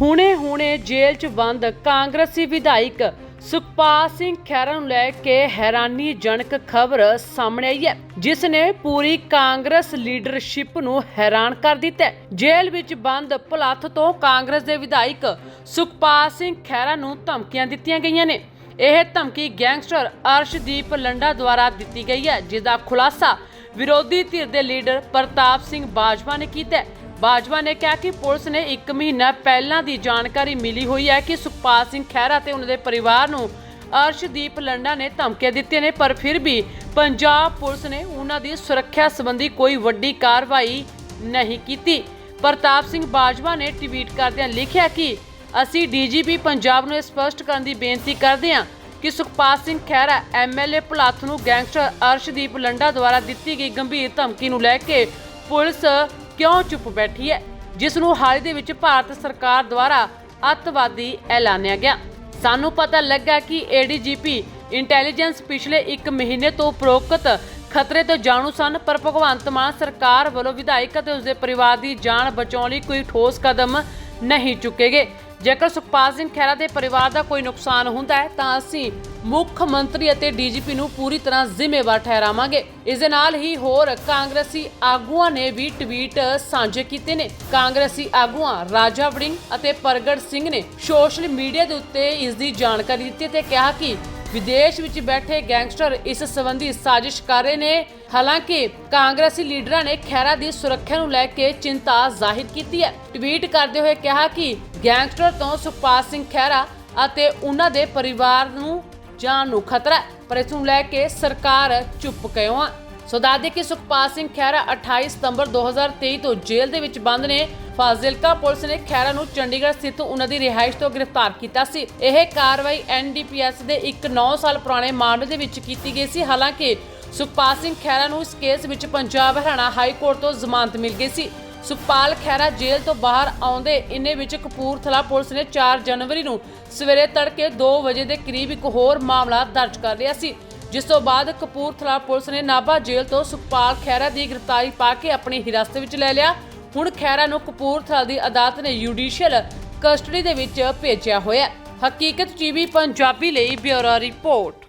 ਹੁਣੇ-ਹੁਣੇ ਜੇਲ੍ਹ 'ਚ ਬੰਦ ਕਾਂਗਰਸੀ ਵਿਧਾਇਕ ਸੁਖਪਾਲ ਸਿੰਘ ਖਹਿਰਾ ਨੂੰ ਲੈ ਕੇ ਹੈਰਾਨੀਜਨਕ ਖਬਰ ਸਾਹਮਣੇ ਆਈ ਹੈ, ਜਿਸ ਨੇ ਪੂਰੀ ਕਾਂਗਰਸ ਲੀਡਰਸ਼ਿਪ ਨੂੰ ਹੈਰਾਨ ਕਰ ਦਿੱਤਾ ਹੈ। ਜੇਲ੍ਹ ਵਿੱਚ ਬੰਦ ਭੁਲੱਥ ਤੋਂ ਕਾਂਗਰਸ ਦੇ ਵਿਧਾਇਕ ਸੁਖਪਾਲ ਸਿੰਘ ਖਹਿਰਾ ਨੂੰ ਧਮਕੀਆਂ ਦਿੱਤੀਆਂ ਗਈਆਂ ਨੇ। ਇਹ ਧਮਕੀ ਗੈਂਗਸਟਰ ਅਰਸ਼ਦੀਪ ਲੰਡਾ ਦੁਆਰਾ ਦਿੱਤੀ ਗਈ ਹੈ ਜਿਸ ਦਾ ਖੁਲਾਸਾ ਵਿਰੋਧੀ ਧਿਰ ਦੇ ਲੀਡਰ ਪ੍ਰਤਾਪ ਸਿੰਘ ਬਾਜਵਾ ਨੇ ਕੀਤਾ ਬਾਜਵਾ ਨੇ ਕਿਹਾ ਕਿ ਪੁਲਿਸ ਨੇ 1 ਮਹੀਨਾ ਪਹਿਲਾਂ ਦੀ ਜਾਣਕਾਰੀ ਮਿਲੀ ਹੋਈ ਹੈ ਕਿ ਸੁਖਪਾਲ ਸਿੰਘ ਖਹਿਰਾ ਤੇ ਉਹਨਾਂ ਦੇ ਪਰਿਵਾਰ ਨੂੰ ਅਰਸ਼ਦੀਪ ਲੰਡਾ ਨੇ ਧਮਕੀਆਂ ਦਿੱਤੀਆਂ ਨੇ, ਪਰ ਫਿਰ ਵੀ ਪੰਜਾਬ ਪੁਲਿਸ ਨੇ ਉਹਨਾਂ ਦੀ ਸੁਰੱਖਿਆ ਸੰਬੰਧੀ ਕੋਈ ਵੱਡੀ ਕਾਰਵਾਈ ਨਹੀਂ ਕੀਤੀ। ਪ੍ਰਤਾਪ ਸਿੰਘ ਬਾਜਵਾ ਨੇ ਟਵੀਟ ਕਰਦਿਆਂ ਲਿਖਿਆ ਕਿ ਅਸੀਂ ਡੀਜੀਪੀ ਪੰਜਾਬ ਨੂੰ ਇਹ ਸਪਸ਼ਟ ਕਰਨ ਦੀ ਬੇਨਤੀ ਕਰਦੇ ਹਾਂ ਕਿ ਸੁਖਪਾਲ ਸਿੰਘ ਖਹਿਰਾ ਐਮਐਲਏ ਭੁਲੱਥ ਨੂੰ ਗੈਂਗਸਟਰ ਅਰਸ਼ਦੀਪ ਲੰਡਾ ਦੁਆਰਾ ਦਿੱਤੀ ਗਈ ਗੰਭੀਰ ਧਮਕੀ ਨੂੰ ਲੈ ਕੇ ਪੁਲਿਸ ਕਿਉਂ ਚੁੱਪ ਬੈਠੀ ਹੈ? ਜਿਸ ਨੂੰ ਹਾਲ ਦੇ ਵਿੱਚ ਭਾਰਤ ਸਰਕਾਰ ਦੁਆਰਾ ਅੱਤਵਾਦੀ ਐਲਾਨਿਆ ਗਿਆ। ਸਾਨੂੰ ਪਤਾ ਲੱਗਾ ਕਿ ਏਡੀਜੀਪੀ ਇੰਟੈਲੀਜੈਂਸ ਪਿਛਲੇ 1 ਮਹੀਨੇ ਤੋਂ ਉਪਰੋਕਤ ਖਤਰੇ ਤੋਂ ਜਾਣੂ ਸਨ, ਪਰ ਭਗਵੰਤ ਮਾਨ ਸਰਕਾਰ ਵੱਲੋਂ ਵਿਧਾਇਕ ਅਤੇ ਉਸਦੇ ਪਰਿਵਾਰ ਦੀ ਜਾਨ ਬਚਾਉਣ ਲਈ ਕੋਈ ਠੋਸ ਕਦਮ ਨਹੀਂ ਚੁੱਕੇ ਗਏ। ਜੇਕਰ ਸੁਖਪਾਲ ਸਿੰਘ ਖਹਿਰਾ ਦੇ ਪਰਿਵਾਰ ਦਾ ਕੋਈ ਨੁਕਸਾਨ ਹੁੰਦਾ ਹੈ, ਤਾਂ ਅਸੀਂ ਮੁੱਖ ਮੰਤਰੀ ਅਤੇ ਡੀਜੀਪੀ ਨੂੰ ਪੂਰੀ ਤਰ੍ਹਾਂ ਜ਼ਿੰਮੇਵਾਰ ਠਹਿਰਾਵਾਂਗੇ। ਇਸ ਦੇ ਨਾਲ ਹੀ ਹੋਰ ਕਾਂਗਰਸੀ ਆਗੂਆਂ ਨੇ ਵੀ ਟਵੀਟ ਸਾਂਝੇ ਕੀਤੇ ਨੇ। ਕਾਂਗਰਸੀ ਆਗੂਆਂ ਰਾਜਾ ਵੜਿੰਗ ਅਤੇ ਪ੍ਰਗਟ ਸਿੰਘ ਨੇ ਸੋਸ਼ਲ ਮੀਡੀਆ ਦੇ ਉੱਤੇ ਇਸ ਦੀ ਜਾਣਕਾਰੀ ਦਿੱਤੀ ਤੇ ਕਿਹਾ ਕਿ ਵਿਦੇਸ਼ ਵਿੱਚ ਬੈਠੇ ਗੈਂਗਸਟਰ ਇਸ ਸੰਬੰਧੀ ਸਾਜ਼ਿਸ਼ ਕਰ ਰਹੇ ਨੇ। ਹਾਲਾਂਕਿ ਕਾਂਗਰਸੀ ਲੀਡਰਾਂ ਨੇ ਖਹਿਰਾ ਦੀ ਸੁਰੱਖਿਆ ਨੂੰ ਲੈ ਕੇ ਚਿੰਤਾ ਜ਼ਾਹਿਰ ਕੀਤੀ ਹੈ। ਟਵੀਟ ਕਰਦੇ ਹੋਏ ਕਿਹਾ ਕਿ ਗੈਂਗਸਟਰ ਤੋਂ ਸੁਖਪਾਲ ਸਿੰਘ ਖਹਿਰਾ ਅਤੇ ਉਹਨਾਂ ਦੇ ਪਰਿਵਾਰ ਨੂੰ ਜਾਨ ਨੂੰ ਖਤਰਾ ਹੈ, ਪਰ ਇਸ ਨੂੰ ਲੈ ਕੇ ਸਰਕਾਰ ਚੁੱਪ ਕਿਉਂ ਆ? ਸੋ ਦੱਸਦੇ ਕਿ ਸੁਖਪਾਲ ਸਿੰਘ ਖਹਿਰਾ 28 ਸਤੰਬਰ 2023 ਤੋਂ ਜੇਲ੍ਹ ਦੇ ਵਿੱਚ ਬੰਦ ਨੇ। ਫਾਜ਼ਿਲਕਾ ਪੁਲਿਸ ਨੇ ਖਹਿਰਾ ਨੂੰ ਚੰਡੀਗੜ੍ਹ ਸਥਿਤ ਉਹਨਾਂ ਦੀ ਰਿਹਾਇਸ਼ ਤੋਂ ਗ੍ਰਿਫਤਾਰ ਕੀਤਾ ਸੀ। ਇਹ ਕਾਰਵਾਈ ਐਨਡੀਪੀਐਸ ਦੇ ਇੱਕ 9 ਸਾਲ ਪੁਰਾਣੇ ਮਾਮਲੇ ਦੇ ਵਿੱਚ ਕੀਤੀ ਗਈ ਸੀ। ਹਾਲਾਂਕਿ ਸੁਖਪਾਲ ਸਿੰਘ ਖਹਿਰਾ ਨੂੰ ਇਸ ਕੇਸ ਵਿੱਚ ਪੰਜਾਬ ਹਰਿਆਣਾ ਹਾਈ ਕੋਰਟ ਤੋਂ ਜ਼ਮਾਨਤ ਮਿਲ ਗਈ ਸੀ। ਸੁਖਪਾਲ ਖਹਿਰਾ ਜੇਲ੍ਹ ਤੋਂ ਬਾਹਰ ਆਉਂਦੇ ਇੰਨੇ ਵਿੱਚ ਕਪੂਰਥਲਾ ਪੁਲਿਸ ਨੇ 4 ਜਨਵਰੀ ਨੂੰ ਸਵੇਰੇ ਤੜਕੇ 2 ਵਜੇ ਦੇ ਕਰੀਬ ਇੱਕ ਹੋਰ ਮਾਮਲਾ ਦਰਜ ਕਰ ਲਿਆ ਸੀ। ਜਿਸ ਤੋਂ ਬਾਅਦ ਕਪੂਰਥਲਾ ਪੁਲਿਸ ਨੇ ਨਾਭਾ ਜੇਲ੍ਹ ਤੋਂ ਸੁਖਪਾਲ ਖਹਿਰਾ ਦੀ ਗ੍ਰਿਫਤਾਰੀ ਪਾ ਕੇ ਆਪਣੀ ਹਿਰਾਸਤ ਵਿੱਚ ਲੈ ਲਿਆ। ਹੁਣ ਖਹਿਰਾ ਨੂੰ ਕਪੂਰਥਲਾ ਦੀ ਅਦਾਲਤ ਨੇ ਜੁਡੀਸ਼ੀਅਲ ਕਸਟਡੀ ਦੇ ਵਿੱਚ ਭੇਜਿਆ ਹੋਇਆ ਹੈ। ਹਕੀਕਤ ਟੀਵੀ ਪੰਜਾਬੀ ਲਈ ਬਿਊਰੋ ਰਿਪੋਰਟ।